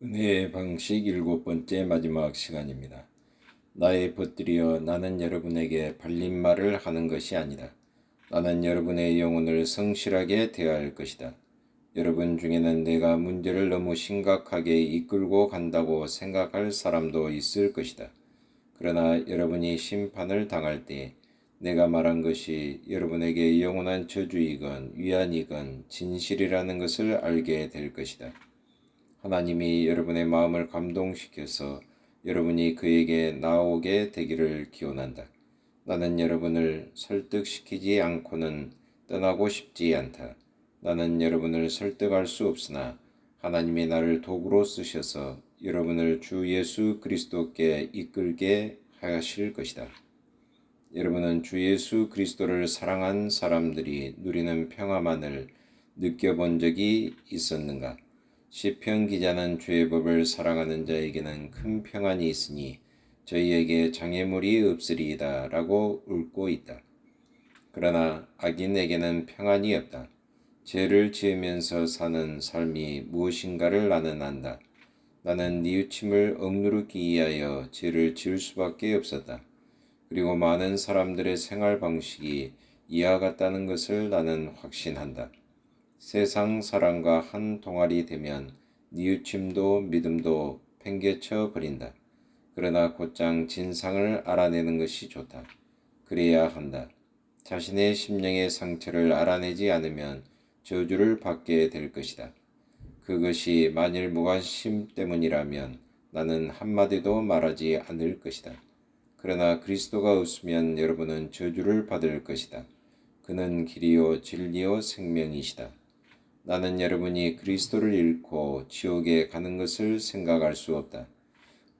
은혜의 방식 일곱 번째 마지막 시간입니다. 나의 벗들이여 나는 여러분에게 발린 말을 하는 것이 아니다. 나는 여러분의 영혼을 성실하게 대할 것이다. 여러분 중에는 내가 문제를 너무 심각하게 이끌고 간다고 생각할 사람도 있을 것이다. 그러나 여러분이 심판을 당할 때 내가 말한 것이 여러분에게 영원한 저주이건 위안이건 진실이라는 것을 알게 될 것이다. 하나님이 여러분의 마음을 감동시켜서 여러분이 그에게 나오게 되기를 기원한다. 나는 여러분을 설득시키지 않고는 떠나고 싶지 않다. 나는 여러분을 설득할 수 없으나 하나님이 나를 도구로 쓰셔서 여러분을 주 예수 그리스도께 이끌게 하실 것이다. 여러분은 주 예수 그리스도를 사랑한 사람들이 누리는 평화만을 느껴본 적이 있었는가? 시편 기자는 주의 법을 사랑하는 자에게는 큰 평안이 있으니 저희에게 장애물이 없으리이다 라고 읊고 있다. 그러나 악인에게는 평안이 없다. 죄를 지으면서 사는 삶이 무엇인가를 나는 안다. 나는 뉘우침을 억누르기 위하여 죄를 지을 수밖에 없었다. 그리고 많은 사람들의 생활 방식이 이와 같다는 것을 나는 확신한다. 세상 사랑과 한 동아리 되면 뉘우침도 믿음도 팽개쳐 버린다. 그러나 곧장 진상을 알아내는 것이 좋다. 그래야 한다. 자신의 심령의 상처를 알아내지 않으면 저주를 받게 될 것이다. 그것이 만일 무관심 때문이라면 나는 한마디도 말하지 않을 것이다. 그러나 그리스도가 없으면 여러분은 저주를 받을 것이다. 그는 길이요 진리요 생명이시다. 나는 여러분이 그리스도를 잃고 지옥에 가는 것을 생각할 수 없다.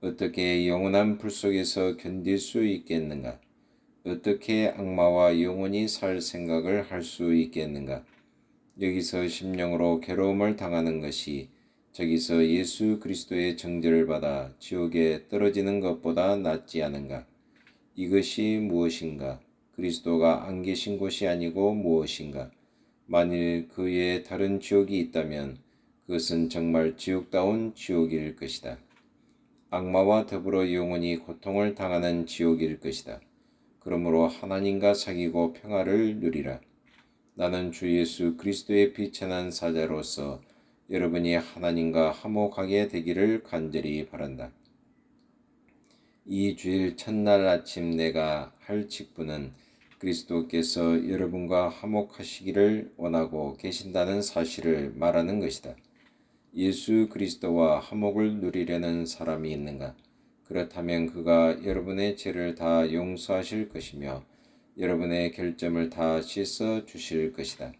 어떻게 영원한 불 속에서 견딜 수 있겠는가? 어떻게 악마와 영원히 살 생각을 할 수 있겠는가? 여기서 심령으로 괴로움을 당하는 것이 저기서 예수 그리스도의 정죄를 받아 지옥에 떨어지는 것보다 낫지 않은가? 이것이 무엇인가? 그리스도가 안 계신 곳이 아니고 무엇인가? 만일 그 외에 다른 지옥이 있다면 그것은 정말 지옥다운 지옥일 것이다. 악마와 더불어 영원히 고통을 당하는 지옥일 것이다. 그러므로 하나님과 사귀고 평화를 누리라. 나는 주 예수 그리스도의 비천한 사자로서 여러분이 하나님과 화목하게 되기를 간절히 바란다. 이 주일 첫날 아침 내가 할 직분은 그리스도께서 여러분과 화목하시기를 원하고 계신다는 사실을 말하는 것이다. 예수 그리스도와 화목을 누리려는 사람이 있는가? 그렇다면 그가 여러분의 죄를 다 용서하실 것이며 여러분의 결점을 다 씻어 주실 것이다.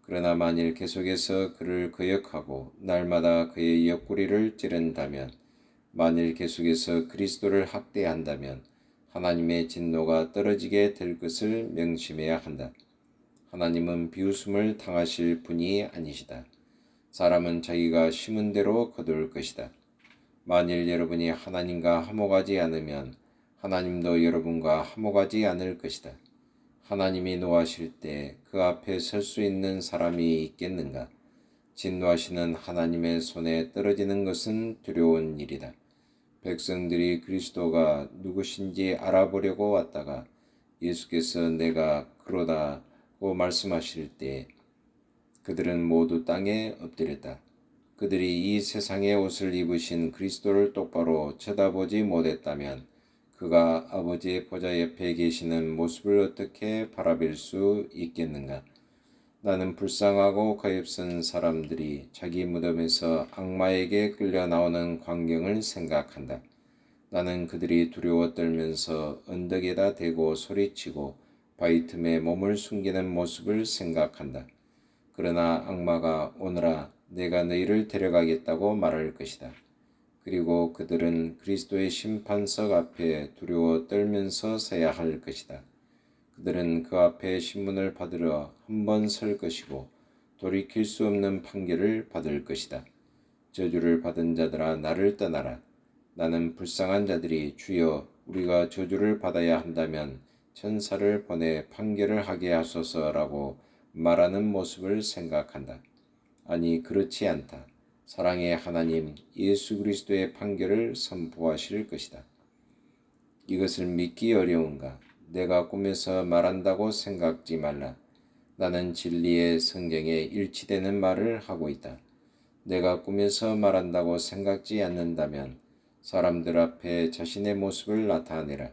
그러나 만일 계속해서 그를 거역하고 날마다 그의 옆구리를 찌른다면 만일 계속해서 그리스도를 학대한다면 하나님의 진노가 떨어지게 될 것을 명심해야 한다. 하나님은 비웃음을 당하실 분이 아니시다. 사람은 자기가 심은 대로 거둘 것이다. 만일 여러분이 하나님과 화목하지 않으면 하나님도 여러분과 화목하지 않을 것이다. 하나님이 노하실 때 그 앞에 설 수 있는 사람이 있겠는가? 진노하시는 하나님의 손에 떨어지는 것은 두려운 일이다. 백성들이 그리스도가 누구신지 알아보려고 왔다가 예수께서 내가 그러다고 말씀하실 때 그들은 모두 땅에 엎드렸다. 그들이 이 세상의 옷을 입으신 그리스도를 똑바로 쳐다보지 못했다면 그가 아버지의 보좌 옆에 계시는 모습을 어떻게 바라볼 수 있겠는가? 나는 불쌍하고 가엾은 사람들이 자기 무덤에서 악마에게 끌려 나오는 광경을 생각한다. 나는 그들이 두려워 떨면서 언덕에다 대고 소리치고 바위 틈에 몸을 숨기는 모습을 생각한다. 그러나 악마가 오너라 내가 너희를 데려가겠다고 말할 것이다. 그리고 그들은 그리스도의 심판석 앞에 두려워 떨면서 서야 할 것이다. 그들은 그 앞에 신문을 받으러 한 번 설 것이고 돌이킬 수 없는 판결을 받을 것이다. 저주를 받은 자들아 나를 떠나라. 나는 불쌍한 자들이 주여 우리가 저주를 받아야 한다면 천사를 보내 판결을 하게 하소서라고 말하는 모습을 생각한다. 아니 그렇지 않다. 사랑의 하나님 예수 그리스도의 판결을 선포하실 것이다. 이것을 믿기 어려운가? 내가 꿈에서 말한다고 생각지 말라. 나는 진리의 성경에 일치되는 말을 하고 있다. 내가 꿈에서 말한다고 생각지 않는다면 사람들 앞에 자신의 모습을 나타내라.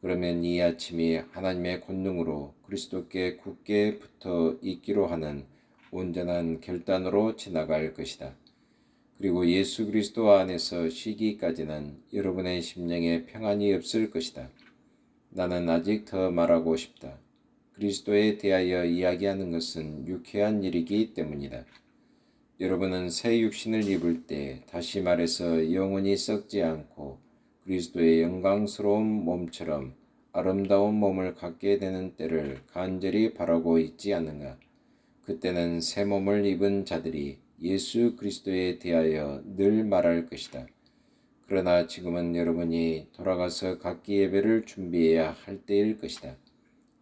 그러면 이 아침이 하나님의 권능으로 그리스도께 굳게 붙어 있기로 하는 온전한 결단으로 지나갈 것이다. 그리고 예수 그리스도 안에서 쉬기까지는 여러분의 심령에 평안이 없을 것이다. 나는 아직 더 말하고 싶다. 그리스도에 대하여 이야기하는 것은 유쾌한 일이기 때문이다. 여러분은 새 육신을 입을 때 다시 말해서 영혼이 썩지 않고 그리스도의 영광스러운 몸처럼 아름다운 몸을 갖게 되는 때를 간절히 바라고 있지 않는가? 그때는 새 몸을 입은 자들이 예수 그리스도에 대하여 늘 말할 것이다. 그러나 지금은 여러분이 돌아가서 각기 예배를 준비해야 할 때일 것이다.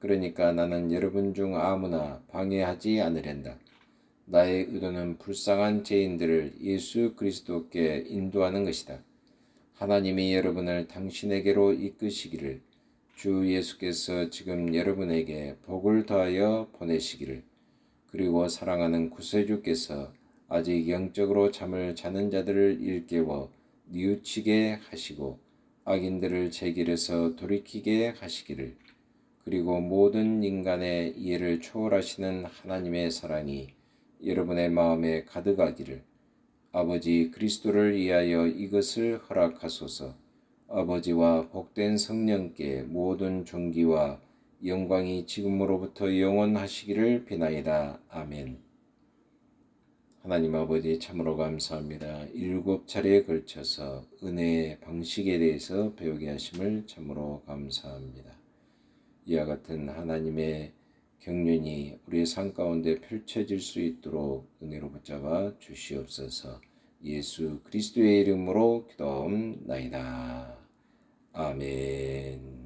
그러니까 나는 여러분 중 아무나 방해하지 않으련다. 나의 의도는 불쌍한 죄인들을 예수 그리스도께 인도하는 것이다. 하나님이 여러분을 당신에게로 이끄시기를 주 예수께서 지금 여러분에게 복을 더하여 보내시기를 그리고 사랑하는 구세주께서 아직 영적으로 잠을 자는 자들을 일깨워 뉘우치게 하시고 악인들을 제 길에서 돌이키게 하시기를 그리고 모든 인간의 이해를 초월하시는 하나님의 사랑이 여러분의 마음에 가득하기를 아버지 그리스도를 위하여 이것을 허락하소서 아버지와 복된 성령께 모든 존귀와 영광이 지금으로부터 영원하시기를 비나이다. 아멘. 하나님 아버지 참으로 감사합니다. 일곱 차례에 걸쳐서 은혜의 방식에 대해서 배우게 하심을 참으로 감사합니다. 이와 같은 하나님의 경륜이 우리의 삶 가운데 펼쳐질 수 있도록 은혜로 붙잡아 주시옵소서. 예수 그리스도의 이름으로 기도하옵나이다. 아멘.